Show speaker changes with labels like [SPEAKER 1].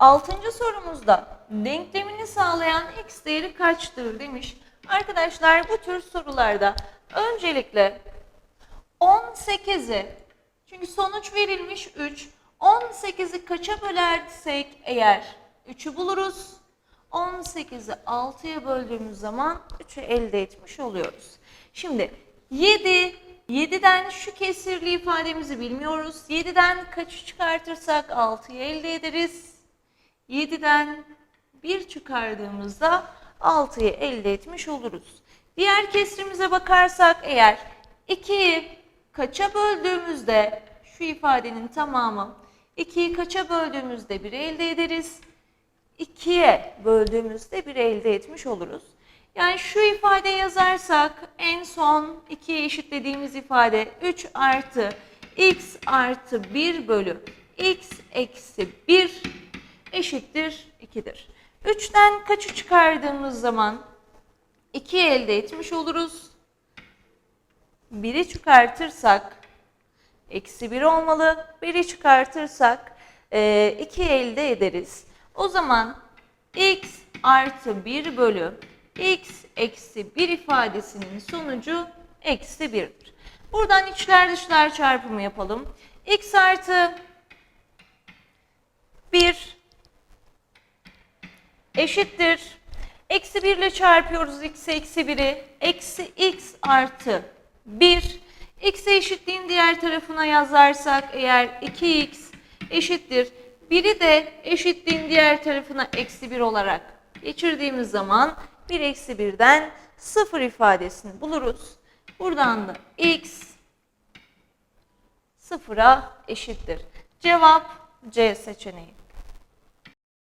[SPEAKER 1] Altıncı sorumuzda denklemini sağlayan x değeri kaçtır demiş. Arkadaşlar bu tür sorularda öncelikle 18'i çünkü sonuç verilmiş 3. 18'i kaça bölersek eğer 3'ü buluruz. 18'i 6'ya böldüğümüz zaman 3'ü elde etmiş oluyoruz. Şimdi 7, 7'den şu kesirli ifademizi bilmiyoruz. 7'den kaçı çıkartırsak 6'yı elde ederiz. 7'den 1 çıkardığımızda 6'yı elde etmiş oluruz. Diğer kesrimize bakarsak eğer 2'yi kaça böldüğümüzde şu ifadenin tamamı 2'yi kaça böldüğümüzde 1'i elde ederiz. 2'ye böldüğümüzde 1 elde etmiş oluruz. Yani şu ifade yazarsak en son 2'ye eşitlediğimiz ifade 3 artı x artı 1 bölü x eksi 1 eşittir 2'dir. 3'ten kaçı çıkardığımız zaman 2 elde etmiş oluruz. 1'i çıkartırsak eksi 1 olmalı. 1'i çıkartırsak 2 elde ederiz. O zaman x artı 1 bölü x eksi 1 ifadesinin sonucu eksi 1'dir. Buradan içler dışlar çarpımı yapalım. x artı 1 eşittir. Eksi 1 ile çarpıyoruz x eksi 1'i. Eksi x artı 1. x'e eşitliğin diğer tarafına yazarsak eğer 2x eşittir. 1'i de eşitliğin diğer tarafına eksi 1 olarak geçirdiğimiz zaman 1 eksi 1'den 0 ifadesini buluruz. Buradan da x sıfıra eşittir. Cevap C seçeneği.